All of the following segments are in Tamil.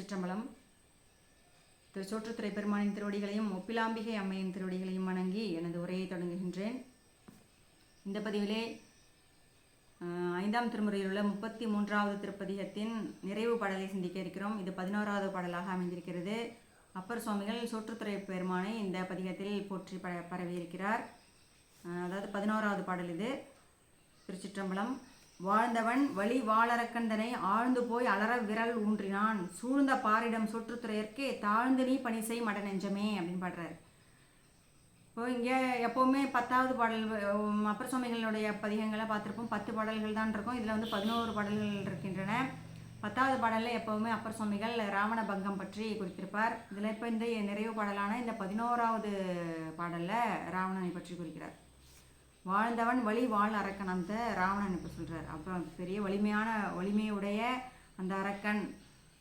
திருச்சிற்றம்பலம். திருச்சோற்றுத்துறை பெருமானின் திருவடிகளையும் ஒப்பிலாம்பிகை அம்மையின் திருவடிகளையும் வணங்கி எனது உரையை தொடங்குகின்றேன். இந்த பதிவிலே ஐந்தாம் திருமுறையில் உள்ள முப்பத்தி மூன்றாவது திருப்பதிகத்தின் நிறைவு பாடலை சிந்திக்க இருக்கிறோம். இது பதினோராவது பாடலாக அமைந்திருக்கிறது. அப்பர் சுவாமிகள் சோற்றுத்துறை பெருமானை இந்த பதிகத்தில் போற்றி ப பரவியிருக்கிறார். அதாவது பதினோராவது பாடல் இது. திருச்சிற்றம்பலம். வாழ்ந்தவன் வழி வாளரக்கந்தனை ஆழ்ந்து போய் அலற விரல் ஊன்றினான். சூழ்ந்த பாரிடம் சுற்றுத்துறையற்கே தாழ்ந்து நீ பணி செய் மட நெஞ்சமே அப்படின்னு பாடுறாரு. இப்போ இங்கே எப்போவுமே பத்தாவது பாடல் அப்பர் சுவாமிகளுடைய பதிகங்களை பார்த்துருப்போம். பத்து பாடல்கள் தான் இருக்கும். இதில் வந்து பதினோரு பாடல்கள் இருக்கின்றன. பத்தாவது பாடலில் எப்போவுமே அப்பர் சுவாமிகள் ராவண பங்கம் பற்றி குறித்திருப்பார். இதில் இப்போ இந்த நிறைவு பாடலான இந்த பதினோராவது பாடலில் ராவணனை பற்றி குறிக்கிறார். வாழ்ந்தவன் வழி வாழ் அரக்கன் அந்த ராவணன் இப்போ சொல்கிறார் அப்புறம் பெரிய வலிமையான வலிமையுடைய அந்த அரக்கன்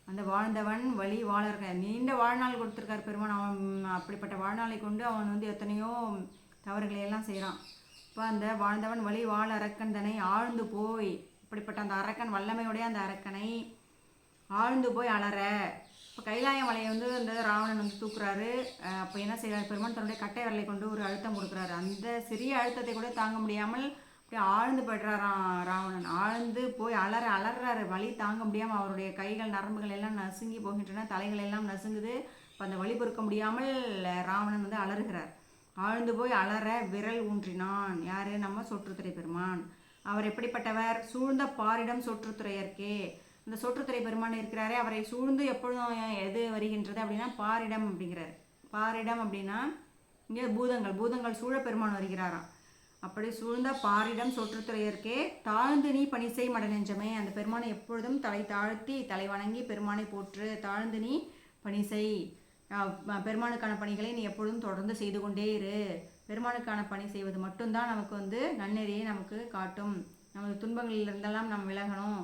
அந்த வாழ்ந்தவன் வழி வாழ நீண்ட வாழ்நாள் கொடுத்துருக்கார் பெருமான். அவன் அப்படிப்பட்ட வாழ்நாளை கொண்டு அவன் வந்து எத்தனையோ தவறுகளை எல்லாம் செய்கிறான் இப்போ அந்த வாழ்ந்தவன் வழி வாழ் அரக்கன் தன்னை ஆழ்ந்து போய் இப்படிப்பட்ட அந்த அரக்கன் வல்லமையுடைய அந்த அரக்கனை ஆழ்ந்து போய் அலற இப்போ கைலாய மலையை வந்து அந்த ராவணன் வந்து தூக்குறாரு. அப்போ என்ன செய்கிறார் பெருமான் தன்னுடைய கட்டை விரலை கொண்டு ஒரு அழுத்தம் கொடுக்குறாரு. அந்த சிறிய அழுத்தத்தை கூட தாங்க முடியாமல் அப்படியே ஆழ்ந்து போய்ட்றாராம் ராவணன். ஆழ்ந்து போய் அலற அலறாரு. வலி தாங்க முடியாமல் அவருடைய கைகள் நரம்புகள் எல்லாம் நசுங்கி போகின்றன. தலைகள் எல்லாம் நசுங்குது. இப்போ அந்த வழி பொறுக்க முடியாமல் ராவணன் வந்து அலறுகிறார். ஆழ்ந்து போய் அலற விரல் ஊன்றினான். யாரு? நம்ம சொற்றுத்துறை பெருமான். அவர் எப்படிப்பட்டவர்? சூழ்ந்த பாரிடம் சொற்றுத்துறையர்க்கே. இந்த சொற்றுத்துறை பெருமான் இருக்கிறாரே அவரை சூழ்ந்து எப்பொழுதும் எது வருகின்றது அப்படின்னா பாரிடம் அப்படிங்கிறார். பாரிடம் அப்படின்னா இங்கே பூதங்கள் பூதங்கள் சூழ பெருமான் வருகிறாராம். அப்படி சூழ்ந்த பாரிடம் சொற்றுத்துறையர்க்கே தாழ்ந்து நீ பணி செய் அந்த பெருமானை எப்பொழுதும் தலை தாழ்த்தி தலை வணங்கி பெருமானை போற்று தாழ்ந்து நீ பணி செய். பெருமானுக்கான பணிகளை நீ எப்பொழுதும் தொடர்ந்து செய்து கொண்டே இரு. பெருமானுக்கான பணி செய்வது மட்டும்தான் நமக்கு வந்து நன்னெறியை நமக்கு காட்டும். நமது துன்பங்களில் இருந்தெல்லாம் நாம் விலகணும்.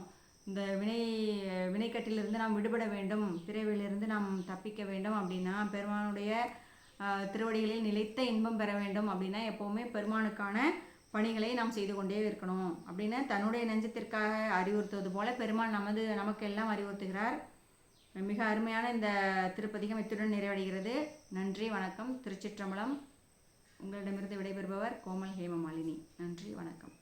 இந்த வினை வினைக்கட்டிலிருந்து நாம் விடுபட வேண்டும் பிறவிலிருந்து நாம் தப்பிக்க வேண்டும் அப்படின்னா பெருமானுடைய திருவடிகளில் நிலைத்த இன்பம் பெற வேண்டும் அப்படின்னா எப்போவுமே பெருமானுக்கான பணிகளை நாம் செய்து கொண்டே இருக்கணும் அப்படின்னு தன்னுடைய நெஞ்சத்திற்காக அறிவுறுத்துவது போல பெருமான் நமது நமக்கெல்லாம் அறிவுறுத்துகிறார். மிக அருமையான இந்த திருப்பதிகம் இத்துடன் நிறைவடைகிறது. நன்றி வணக்கம். திருச்சிற்றம்பலம். உங்களிடமிருந்து விடைபெறுபவர் கோமல் ஹேமமாலினி. நன்றி வணக்கம்.